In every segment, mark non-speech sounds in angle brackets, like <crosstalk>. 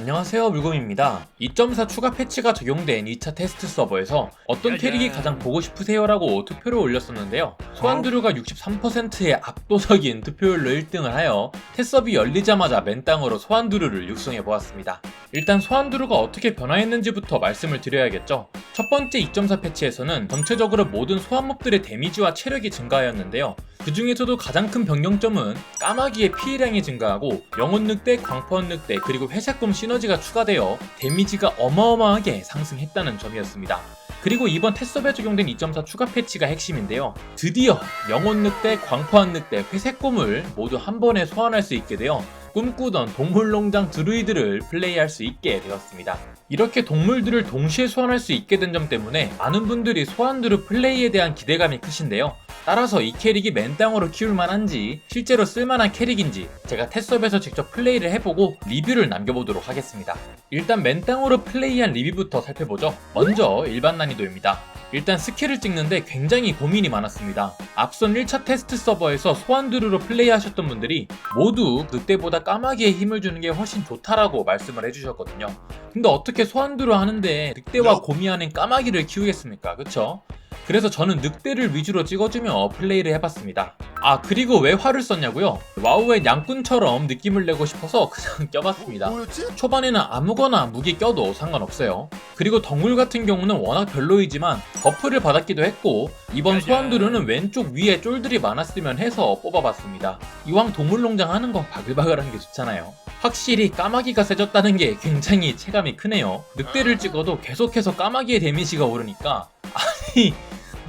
안녕하세요 물곰입니다. 2.4 추가 패치가 적용된 2차 테스트 서버에서 어떤 캐릭이 가장 보고 싶으세요 라고 투표를 올렸었는데요. 소환두루가 63%의 압도적인 투표율로 1등을 하여 테스업이 열리자마자 맨땅으로 소환두루를 육성해보았습니다. 일단 소환두루가 어떻게 변화했는지부터 말씀을 드려야겠죠. 첫 번째 2.4 패치에서는 전체적으로 모든 소환몹들의 데미지와 체력이 증가하였는데요. 그 중에서도 가장 큰 변경점은 까마귀의 피해량이 증가하고 영혼 늑대, 광포원 늑대, 그리고 회색곰 시너지가 추가되어 데미지가 어마어마하게 상승했다는 점이었습니다. 그리고 이번 테스업에 적용된 2.4 추가 패치가 핵심인데요. 드디어 영혼 늑대, 광포한 늑대, 회색곰을 모두 한 번에 소환할 수 있게 되어 꿈꾸던 동물농장 드루이드를 플레이할 수 있게 되었습니다. 이렇게 동물들을 동시에 소환할 수 있게 된 점 때문에 많은 분들이 소환드루 플레이에 대한 기대감이 크신데요. 따라서 이 캐릭이 맨땅으로 키울 만한지 실제로 쓸만한 캐릭인지 제가 테스업에서 직접 플레이를 해보고 리뷰를 남겨보도록 하겠습니다. 일단 맨땅으로 플레이한 리뷰부터 살펴보죠. 먼저 일반 난이도입니다. 일단 스킬을 찍는데 굉장히 고민이 많았습니다. 앞선 1차 테스트 서버에서 소환드루로 플레이하셨던 분들이 모두 늑대보다 까마귀에 힘을 주는 게 훨씬 좋다라고 말씀을 해주셨거든요. 근데 어떻게 소환드루 하는데 늑대와 고미하는 까마귀를 키우겠습니까? 그쵸? 그래서 저는 늑대를 위주로 찍어주며 플레이를 해봤습니다. 아 그리고 왜 활을 썼냐고요? 와우의 양꾼처럼 느낌을 내고 싶어서 그냥 <laughs> 껴봤습니다. 뭐였지? 초반에는 아무거나 무기 껴도 상관없어요. 그리고 덩굴 같은 경우는 워낙 별로이지만 버프를 받았기도 했고 이번 소환두루는 왼쪽 위에 쫄들이 많았으면 해서 뽑아봤습니다. 이왕 동물농장 하는 거 바글바글한 게 좋잖아요. 확실히 까마귀가 세졌다는 게 굉장히 체감이 크네요. 늑대를 찍어도 계속해서 까마귀의 데미지가 오르니까 <laughs> 아니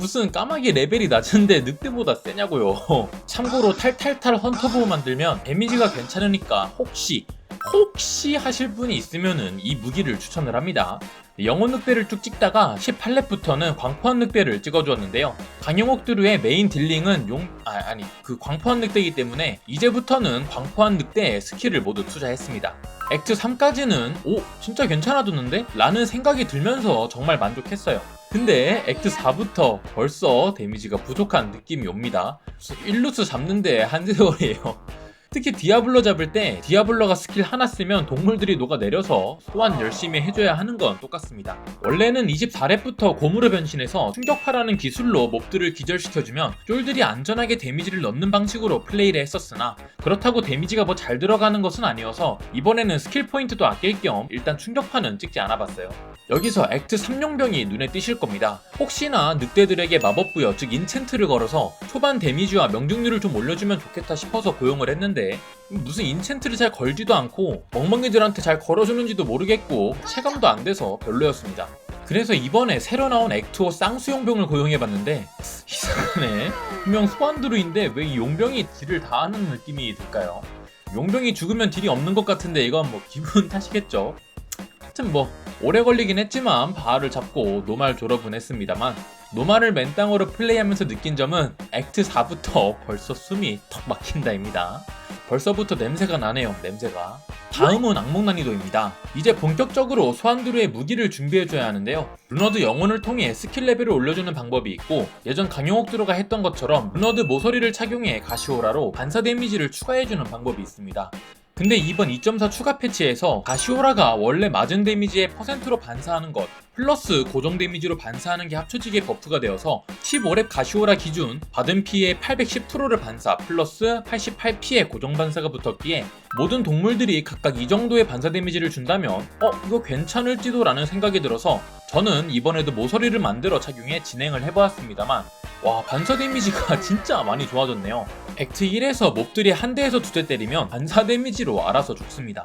무슨 까마귀 레벨이 낮은데 늑대보다 세냐고요. <laughs> 참고로 탈탈탈 헌터보우 만들면 데미지가 괜찮으니까 혹시 혹시 하실 분이 있으면은 이 무기를 추천을 합니다. 영혼 늑대를 쭉 찍다가 18렙부터는 광포한 늑대를 찍어주었는데요. 강영옥 드루의 메인 딜링은 용, 아, 아니, 그 광포한 늑대이기 때문에 이제부터는 광포한 늑대에 스킬을 모두 투자했습니다. 액트 3까지는 오, 진짜 괜찮아졌는데? 라는 생각이 들면서 정말 만족했어요. 근데 액트 4부터 벌써 데미지가 부족한 느낌이 옵니다. 일루스 잡는데 한 세월이에요. 특히 디아블로 잡을 때 디아블로가 스킬 하나 쓰면 동물들이 녹아내려서 소환 열심히 해줘야 하는 건 똑같습니다. 원래는 24렙부터 고무로 변신해서 충격파라는 기술로 몹들을 기절시켜주면 쫄들이 안전하게 데미지를 넣는 방식으로 플레이를 했었으나 그렇다고 데미지가 뭐 잘 들어가는 것은 아니어서 이번에는 스킬 포인트도 아낄 겸 일단 충격파는 찍지 않아봤어요. 여기서 액트 3용병이 눈에 띄실 겁니다. 혹시나 늑대들에게 마법 부여 즉 인챈트를 걸어서 초반 데미지와 명중률을 좀 올려주면 좋겠다 싶어서 고용을 했는데 무슨 인챈트를 잘 걸지도 않고 멍멍이들한테 잘 걸어주는지도 모르겠고 체감도 안 돼서 별로였습니다. 그래서 이번에 새로 나온 액투어 쌍수용병을 고용해봤는데 이상하네. 분명 소환드루인데 왜 이 용병이 딜을 다 하는 느낌이 들까요? 용병이 죽으면 딜이 없는 것 같은데 이건 뭐 기분 탓이겠죠. 하여튼 뭐 오래 걸리긴 했지만 바알을 잡고 노말 졸업은 했습니다만 노말을 맨땅으로 플레이하면서 느낀 점은 액트 4부터 벌써 숨이 턱 막힌다입니다. 벌써부터 냄새가 나네요, 냄새가. 다음은 악몽 난이도입니다. 이제 본격적으로 소환드루의 무기를 준비해줘야 하는데요. 루너드 영혼을 통해 스킬 레벨을 올려주는 방법이 있고 예전 강용옥 드루가 했던 것처럼 루너드 모서리를 착용해 가시오라로 반사 데미지를 추가해주는 방법이 있습니다. 근데 이번 2.4 추가 패치에서 가시오라가 원래 맞은 데미지의 퍼센트로 반사하는 것 플러스 고정 데미지로 반사하는 게 합쳐지게 버프가 되어서 15렙 가시오라 기준 받은 피해 810%를 반사 플러스 88피해 고정 반사가 붙었기에 모든 동물들이 각각 이 정도의 반사 데미지를 준다면 어 이거 괜찮을지도 라는 생각이 들어서 저는 이번에도 모서리를 만들어 착용해 진행을 해보았습니다만 와 반사 데미지가 <laughs> 진짜 많이 좋아졌네요 액트 1에서 몹들이 한 대에서 두 대 때리면 반사 데미지로 알아서 죽습니다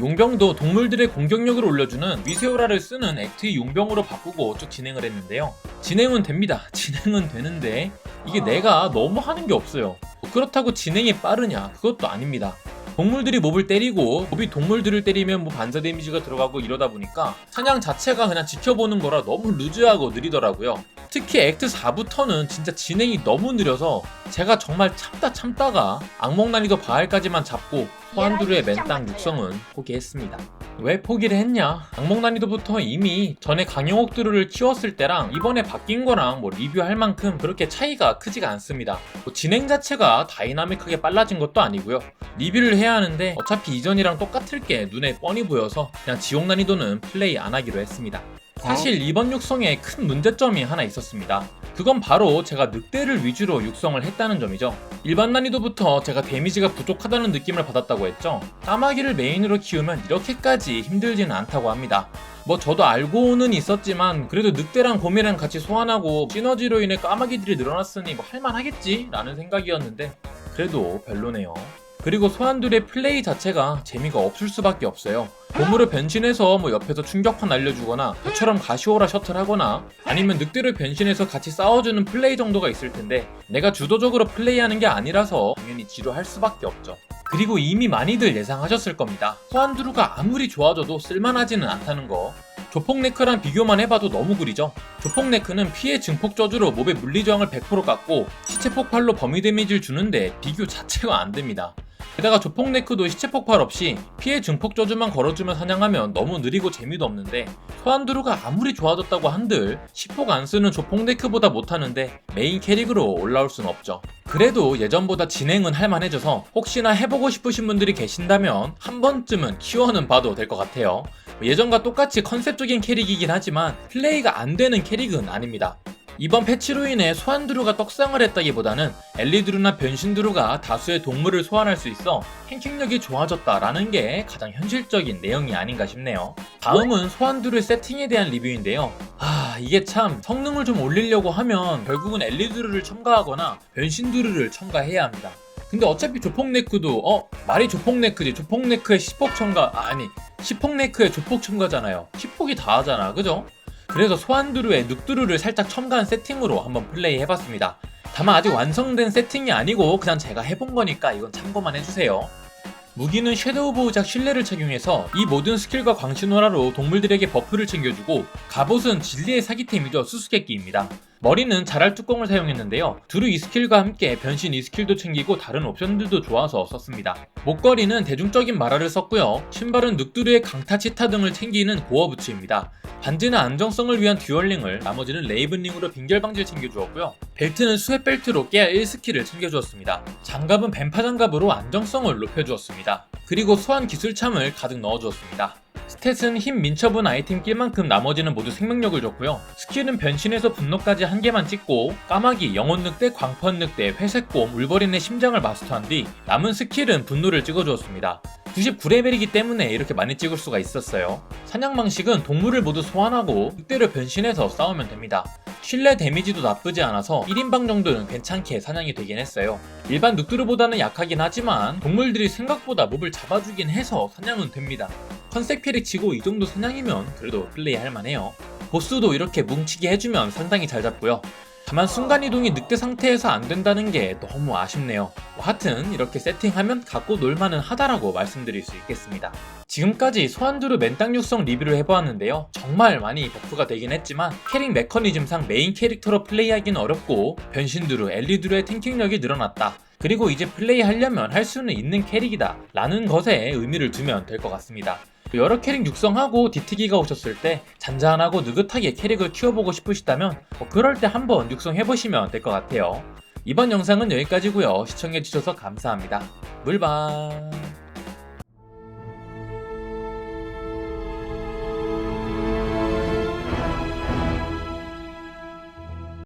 용병도 동물들의 공격력을 올려주는 위세오라를 쓰는 액트 용병으로 바꾸고 쭉 진행을 했는데요. 진행은 됩니다. <laughs> 진행은 되는데 이게 내가 너무 하는 게 없어요. 뭐 그렇다고 진행이 빠르냐? 그것도 아닙니다. 동물들이 몹을 때리고 몹이 동물들을 때리면 뭐 반사 데미지가 들어가고 이러다 보니까 사냥 자체가 그냥 지켜보는 거라 너무 루즈하고 느리더라고요. 특히 액트 4부터는 진짜 진행이 너무 느려서 제가 정말 참다 참다가 악몽 난이도 바알까지만 잡고 소환두루의 맨땅 육성은 포기했습니다. 왜 포기를 했냐? 악몽 난이도부터 이미 전에 강영옥 드루를 키웠을 때랑 이번에 바뀐 거랑 뭐 리뷰할 만큼 그렇게 차이가 크지가 않습니다. 뭐 진행 자체가 다이나믹하게 빨라진 것도 아니고요. 리뷰를 해야 하는데 어차피 이전이랑 똑같을 게 눈에 뻔히 보여서 그냥 지옥 난이도는 플레이 안 하기로 했습니다. 사실 이번 육성에 큰 문제점이 하나 있었습니다. 그건 바로 제가 늑대를 위주로 육성을 했다는 점이죠. 일반 난이도부터 제가 데미지가 부족하다는 느낌을 받았다고 했죠. 까마귀를 메인으로 키우면 이렇게까지 힘들지는 않다고 합니다. 뭐 저도 알고는 있었지만 그래도 늑대랑 곰이랑 같이 소환하고 시너지로 인해 까마귀들이 늘어났으니 뭐 할만하겠지? 라는 생각이었는데 그래도 별로네요. 그리고 소환들의 플레이 자체가 재미가 없을 수밖에 없어요. 곰으로 변신해서 뭐 옆에서 충격파 날려주거나 저처럼 가시오라 셔틀 하거나 아니면 늑대를 변신해서 같이 싸워주는 플레이 정도가 있을 텐데 내가 주도적으로 플레이하는 게 아니라서 당연히 지루할 수밖에 없죠. 그리고 이미 많이들 예상하셨을 겁니다. 소환드루가 아무리 좋아져도 쓸만하지는 않다는 거. 조폭네크랑 비교만 해봐도 너무 구리죠. 조폭네크는 피해 증폭 저주로 몹의 물리저항을 100% 깎고 시체 폭발로 범위 데미지를 주는데 비교 자체가 안 됩니다. 게다가 조폭 네크도 시체 폭발 없이 피해 증폭 저주만 걸어주면 사냥하면 너무 느리고 재미도 없는데 소환드루가 아무리 좋아졌다고 한들 10폭 안 쓰는 조폭 네크보다 못하는데 메인 캐릭으로 올라올 순 없죠. 그래도 예전보다 진행은 할만해져서 혹시나 해보고 싶으신 분들이 계신다면 한 번쯤은 키워는 봐도 될 것 같아요. 예전과 똑같이 컨셉적인 캐릭이긴 하지만 플레이가 안 되는 캐릭은 아닙니다. 이번 패치로 인해 소환드루가 떡상을 했다기보다는 엘리드루나 변신드루가 다수의 동물을 소환할 수 있어 탱킹력이 좋아졌다라는 게 가장 현실적인 내용이 아닌가 싶네요. 다음은 소환드루의 세팅에 대한 리뷰인데요. 아 이게 참 성능을 좀 올리려고 하면 결국은 엘리드루를 첨가하거나 변신드루를 첨가해야 합니다. 근데 어차피 조폭네크도 어 말이 조폭네크지 조폭네크의 10폭 첨가 아, 아니 10폭네크의 조폭 첨가잖아요 10폭이 다 하잖아 그죠? 그래서 소환드루에 늑드루를 살짝 첨가한 세팅으로 한번 플레이 해봤습니다. 다만 아직 완성된 세팅이 아니고 그냥 제가 해본 거니까 이건 참고만 해주세요. 무기는 섀도우 보호작 신뢰를 착용해서 이 모든 스킬과 광신호라로 동물들에게 버프를 챙겨주고 갑옷은 진리의 사기템이죠. 수수께끼입니다 머리는 자랄 뚜껑을 사용했는데요. 두루 이 스킬과 함께 변신 이 스킬도 챙기고 다른 옵션들도 좋아서 썼습니다. 목걸이는 대중적인 마라를 썼고요. 신발은 늑두루의 강타 치타 등을 챙기는 고어 부츠입니다. 반지는 안정성을 위한 듀얼링을 나머지는 레이븐링으로 빙결 방지를 챙겨주었고요. 벨트는 스웨 벨트로 깨알 1스킬을 챙겨주었습니다. 장갑은 뱀파 장갑으로 안정성을 높여주었습니다. 그리고 소환 기술참을 가득 넣어주었습니다 스탯은 힘 민첩은 아이템 낄 만큼 나머지는 모두 생명력을 줬고요. 스킬은 변신해서 분노까지 한 개만 찍고 까마귀, 영혼 늑대, 광펀 늑대, 회색곰, 울버린의 심장을 마스터한 뒤 남은 스킬은 분노를 찍어주었습니다. 99레벨이기 때문에 이렇게 많이 찍을 수가 있었어요. 사냥 방식은 동물을 모두 소환하고 늑대를 변신해서 싸우면 됩니다. 실내 데미지도 나쁘지 않아서 1인방 정도는 괜찮게 사냥이 되긴 했어요. 일반 늑두루보다는 약하긴 하지만 동물들이 생각보다 몹을 잡아주긴 해서 사냥은 됩니다. 컨셉 캐릭 치고 이 정도 사냥이면 그래도 플레이 할 만해요. 보스도 이렇게 뭉치게 해주면 상당히 잘 잡고요. 다만 순간이동이 늑대 상태에서 안 된다는 게 너무 아쉽네요. 뭐 하여튼 이렇게 세팅하면 갖고 놀만은 하다라고 말씀드릴 수 있겠습니다. 지금까지 소환두루 맨땅 육성 리뷰를 해보았는데요. 정말 많이 버프가 되긴 했지만 캐릭 메커니즘상 메인 캐릭터로 플레이하기는 어렵고 변신두루, 엘리두루의 탱킹력이 늘어났다. 그리고 이제 플레이하려면 할 수는 있는 캐릭이다 라는 것에 의미를 두면 될 것 같습니다. 여러 캐릭 육성하고 디트기가 오셨을 때 잔잔하고 느긋하게 캐릭을 키워보고 싶으시다면 뭐 그럴 때 한번 육성해보시면 될 것 같아요. 이번 영상은 여기까지고요. 시청해주셔서 감사합니다. 물방